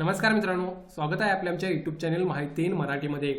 नमस्कार मित्रांनो स्वागत आहे आपल्या आमच्या युट्यूब चॅनल माहिती इन मराठीमध्ये.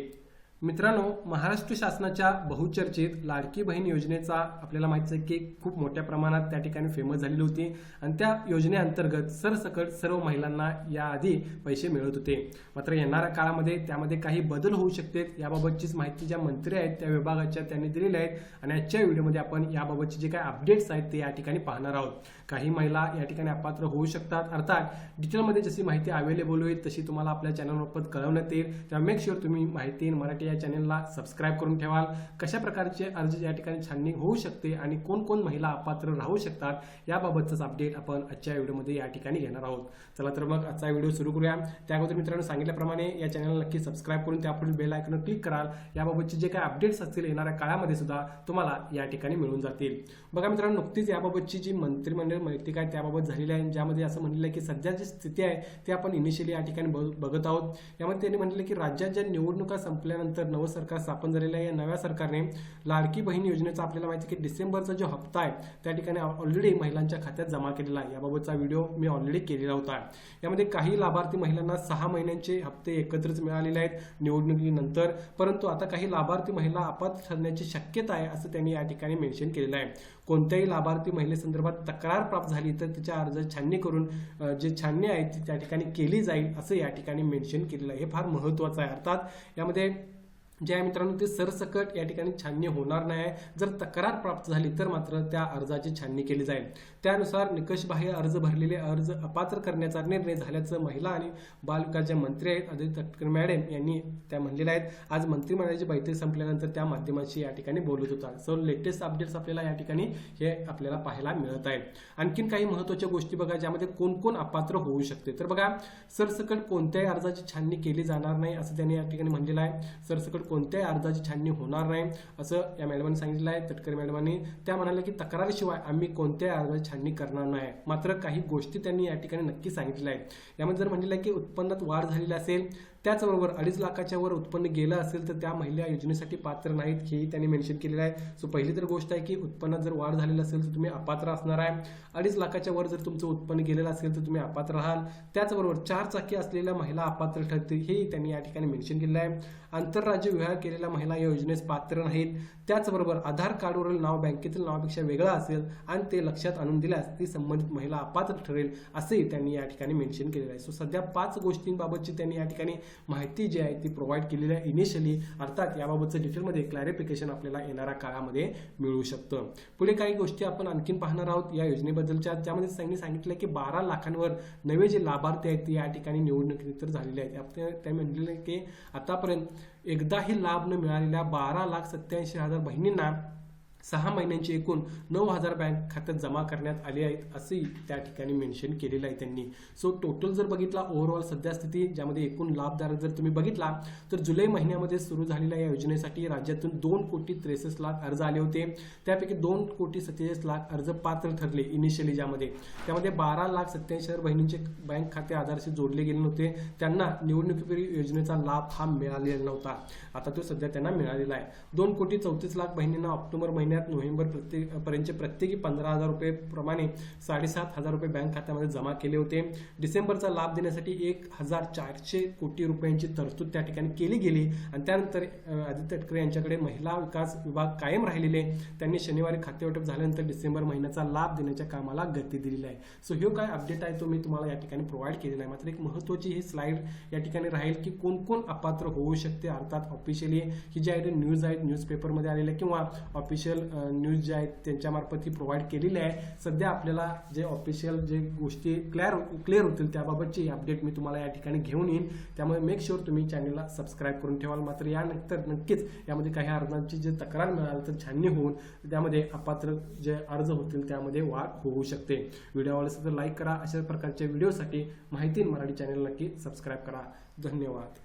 मित्रांनो महाराष्ट्र शासनाच्या बहुचर्चित लाडकी बहीण योजनेचा आपल्याला माहिती आहे की खूप मोठ्या प्रमाणात त्या ठिकाणी फेमस झालेली होती आणि त्या योजनेअंतर्गत सरसकट सर्व महिलांना याआधी पैसे मिळत होते. मात्र येणाऱ्या काळामध्ये त्यामध्ये काही बदल होऊ शकतात याबाबतचीच माहिती ज्या मंत्री आहेत त्या विभागाच्या त्यांनी दिलेल्या आहेत आणि आजच्या व्हिडिओमध्ये आपण याबाबतचे जे काही अपडेट्स आहेत ते या ठिकाणी पाहणार आहोत. काही महिला या ठिकाणी अपात्र होऊ शकतात अर्थात डिटेलमध्ये जशी माहिती अवेलेबल होईल तशी तुम्हाला आपल्या चॅनलमार्फत कळवण्यात येईल. तेव्हा मेक शुअर तुम्ही माहिती मराठी या चॅनलला सबस्क्राईब करून ठेवाल. कशा प्रकारचे अर्ज या ठिकाणी छाननी होऊ शकते आणि कोण कोण महिला अपात्र राहू शकतात याबाबतचाच अपडेट आपण आजच्या व्हिडिओमध्ये या ठिकाणी घेणार आहोत. चला तर मग आजचा व्हिडिओ सुरू करूया. त्या अगोदर मित्रांनो सांगितल्याप्रमाणे या चॅनलला नक्की सबस्क्राईब करून त्यापुढील बेल आयकॉनवर क्लिक कराल. याबाबतचे जे काही अपडेट्स असतील येणाऱ्या काळामध्ये सुद्धा तुम्हाला या ठिकाणी मिळून जातील. बघा मित्रांनो नुकतीच याबाबतची जी मंत्रिमंडळ माहिती काय त्याबाबत झालेली आहे. ज्यामध्ये असं म्हणलेलं आहे की सध्या जी स्थिती आहे ती आपण इनिशियली या ठिकाणी बघ- बघत आहोत. यामध्ये त्यांनी म्हटलं की राज्यात ज्या निवडणुका संपल्यानंतर नवं सरकार स्थापन झालेलं आहे. या नव्या सरकारने लाडकी बहीण योजनेचा आपल्याला माहिती आहे की डिसेंबरचा जो हप्ता आहे त्या ठिकाणी ऑलरेडी महिलांच्या खात्यात जमा केलेला आहे. याबाबतचा व्हिडिओ मी ऑलरेडी केलेला होता. यामध्ये काही लाभार्थी महिलांना सहा महिन्यांचे हप्ते एकत्रच मिळालेले आहेत निवडणुकीनंतर. परंतु आता काही लाभार्थी महिला अपात्र ठरण्याची शक्यता आहे असं त्यांनी या ठिकाणी मेन्शन केलेलं आहे. कोणत्याही लाभार्थी महिलेसंदर्भात तक्रार प्राप्त झाली तर तिच्या अर्ज छाननी करून जे छाननी आहे ती त्या ठिकाणी केली जाईल असं या ठिकाणी मेन्शन केलेलं आहे. हे फार महत्त्वाचं आहे. अर्थात यामध्ये जे आहे मित्रांनो ते सरसकट या ठिकाणी छाननी होणार नाही. आहे जर तक्रार प्राप्त झाली तर मात्र त्या अर्जाची छाननी केली जाईल. त्यानुसार निकषबाह्य अर्ज भरलेले अर्ज अपात्र करण्याचा निर्णय झाल्याचं महिला आणि बालविकासच्या मंत्री आहेत अदित तटकर मॅडम यांनी त्या म्हणलेल्या आहेत. आज मंत्रिमंडळाची बैठक संपल्यानंतर त्या माध्यमांशी या ठिकाणी बोलत होता. सो लेटेस्ट अपडेट्स आपल्याला या ठिकाणी हे आपल्याला पाहायला मिळत आहेत. आणखीन काही महत्त्वाच्या गोष्टी बघा ज्यामध्ये कोण कोण अपात्र होऊ शकते. तर बघा सरसकट कोणत्याही अर्जाची छाननी केली जाणार नाही असं त्यांनी या ठिकाणी म्हणलेलं आहे. सरसकट कोणत्याही अर्जाची छाननी होणार नाही असं या मॅडमांनी सांगितलं आहे. तटकरे मॅडमांनी त्या म्हणाल्या की तक्रारीशिवाय आम्ही कोणत्याही अर्जाची छाननी करणार नाही. मात्र काही गोष्टी त्यांनी या ठिकाणी नक्की सांगितल्या आहेत. यामध्ये जर म्हणलेलं आहे की उत्पन्नात वाढ झालेली असेल त्याचबरोबर अडीच लाखाच्या वर उत्पन्न गेलं असेल तर त्या महिला योजनेसाठी पात्र नाहीत हेही त्यांनी मेन्शन केलेलं आहे. सो पहिली तर गोष्ट आहे की उत्पन्नात जर वाढ झालेली असेल तर तुम्ही अपात्र असणार आहे. अडीच लाखाच्या वर जर तुमचं उत्पन्न गेलेलं असेल तर तुम्ही अपात्र राहाल. त्याचबरोबर चार चाकी असलेल्या महिला अपात्र ठरतील हेही त्यांनी या ठिकाणी मेन्शन केलेलं आहे. आंतरराज्य विवाह केलेल्या महिला या योजनेस पात्र नाहीत. त्याचबरोबर आधार कार्डवरील नाव बँकेतील नावापेक्षा वेगळं असेल आणि ते लक्षात आणून दिल्यास ती संबंधित महिला अपात्र ठरेल असेही त्यांनी या ठिकाणी मेन्शन केलेलं आहे. सो सध्या पाच गोष्टींबाबतची त्यांनी या ठिकाणी माहिती जी आहे ती प्रोव्हाइड केलेली आहे इनिशियली अर्थात याबाबतचं डिटेलमध्ये क्लॅरिफिकेशन आपल्याला येणाऱ्या काळामध्ये मिळू शकतं. पुढे काही गोष्टी आपण आणखीन पाहणार आहोत. या योजनेबद्दलच्या ज्यामध्ये त्यांनी सांगितलं की बारा लाखांवर नवे जे लाभार्थी आहेत ते या ठिकाणी निवडणुकीनंतर झालेले आहेत. त्या म्हटलेलं की आतापर्यंत एकदाही लाभ न मिळालेल्या बारा लाख सत्याऐंशी हजार बहिणींना सहा महिन्यांची एकूण नऊ हजार बँक खात्यात जमा करण्यात आले आहेत असेही त्या ठिकाणी मेन्शन केलेलं आहे त्यांनी. सो टोटल जर बघितला ओव्हरऑल सध्या स्थिती ज्यामध्ये एकूण लाभधारक जर तुम्ही बघितला तर जुलै महिन्यामध्ये सुरू झालेल्या या योजनेसाठी राज्यातून दोन कोटी त्रेसष्ट लाख अर्ज आले होते. त्यापैकी दोन कोटी सत्तेचाळीस लाख अर्ज पात्र ठरले इनिशियली ज्यामध्ये. त्यामध्ये बारा लाख सत्याऐंशी हजार बहिणींचे बँक खाते आधारशी जोडले गेले नव्हते. त्यांना निवडणुकीपूर्वी योजनेचा लाभ हा मिळालेला नव्हता. आता तो सध्या त्यांना मिळालेला आहे. दोन कोटी चौतीस लाख बहिणींना ऑक्टोबर महिन्यात नोव्हेंबर प्रत्येक पर्यंतचे प्रत्येकी पंधरा हजार रुपये प्रमाणे साडेसात हजार रुपये बँक खात्यामध्ये जमा केले होते. डिसेंबरचा लाभ देण्यासाठी एक हजार चारशे कोटी रुपयांची तरतूद त्या ठिकाणी केली गेली. आणि त्यानंतर आदित्य ठाकरे यांच्याकडे महिला विकास विभाग कायम राहिलेले. त्यांनी शनिवारी खातेवाटप झाल्यानंतर डिसेंबर महिन्याचा लाभ देण्याच्या कामाला गती दिलेली आहे. सो हे काय अपडेट आहे तो मी तुम्हाला या ठिकाणी प्रोव्हाइड केलेला आहे. मात्र एक महत्त्वाची ही स्लाइड या ठिकाणी राहील की कोण कोण अपात्र होऊ शकते अर्थात ऑफिशियली ही जी आहे न्यूज आहेत न्यूजपेपरमध्ये आलेल्या किंवा ऑफिशियल न्यूज ज्या आहेत त्यांच्यामार्फत ही प्रोव्हाइड केलेली आहे. सध्या आपल्याला जे ऑफिशियल जे गोष्टी क्लिअर क्लिअर होतील त्याबाबतची अपडेट मी तुम्हाला या ठिकाणी घेऊन येईन. त्यामुळे मेक शुअर तुम्ही चॅनलला सबस्क्राईब करून ठेवाल. मात्र यानंतर नक्कीच यामध्ये काही अर्जांची जे तक्रार मिळाली तर छाननी होऊन त्यामध्ये अपात्र जे अर्ज होतील त्यामध्ये वाढ होऊ शकते. व्हिडिओ आवडला असेल तर लाईक करा. अशा प्रकारच्या व्हिडिओसाठी माहिती मराठी चॅनल नक्की सबस्क्राईब करा. धन्यवाद.